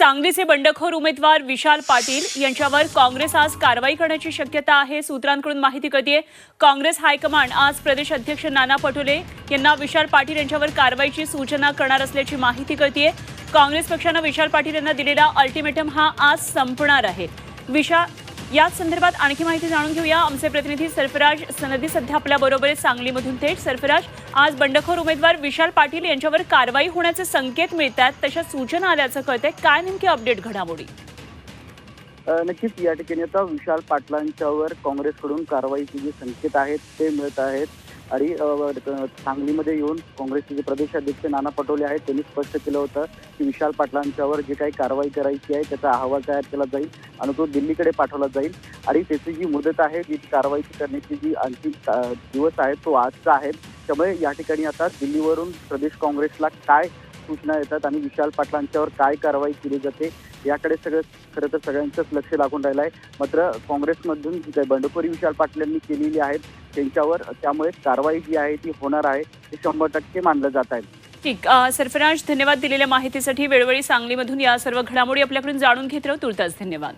सांगलीचे बंडखोर उमेदवार विशाल पाटील यांच्यावर काँग्रेस आज कारवाई करण्याची शक्यता आहे. सूत्रांकडून माहिती कळतीये. काँग्रेस हायकमांड आज प्रदेश अध्यक्ष नाना पटोले यांना विशाल पाटील यांच्यावर कारवाईची सूचना करणार असल्याची माहिती कळतीये. काँग्रेस पक्षानं विशाल पाटील यांना दिलेला अल्टिमेटम हा आज संपणार आहे. विशाल याच संदर्भात आणखी माहिती जाणून घेऊया. आमचे प्रतिनिधी सरफराज सनदी सध्या आपल्या बरोबर सांगलीमधून थेट. सरफराज आज बंडखोर उमेदवार विशाल पाटील यांच्यावर कारवाई होण्याचे संकेत मिळतात तशा सूचना आल्याचं कळतंय. काय नेमकी अपडेट घडामोडी? नक्कीच या ठिकाणी आता विशाल पाटलांच्यावर काँग्रेसकडून कारवाईचे जे संकेत आहेत ते मिळत आहेत. आणि सांगलीमध्ये येऊन काँग्रेसचे जे प्रदेशाध्यक्ष नाना पटोले आहेत त्यांनी स्पष्ट केलं होतं की विशाल पाटलांच्यावर जे काही कारवाई करायची आहे त्याचा अहवाल तयार केला जाईल आणि तो दिल्लीकडे पाठवला जाईल. आणि त्याची जी मुदत आहे जी कारवाई करण्याची जी अंतिम दिवस आहे तो आजचा आहे. त्यामुळे या ठिकाणी आता दिल्लीवरून प्रदेश काँग्रेसला काय सूचना येतात आणि विशाल पाटलांच्यावर काय कारवाई केली जाते याकडे सगळं खरं तर सगळ्यांचंच लक्ष लागून राहिलं आहे. मात्र काँग्रेसमधून जी काही बंडखोरी विशाल पाटलांनी केलेली आहेत त्यांच्यावर त्यामुळे कारवाई जी आहे ती होणार आहे हे शंभर टक्के मानलं जात आहे. ठीक सरफराज धन्यवाद दिलेल्या माहितीसाठी. वेळोवेळी सांगलीमधून या सर्व घडामोडी आपल्याकडून जाणून घेत राहू. तुर्तास धन्यवाद.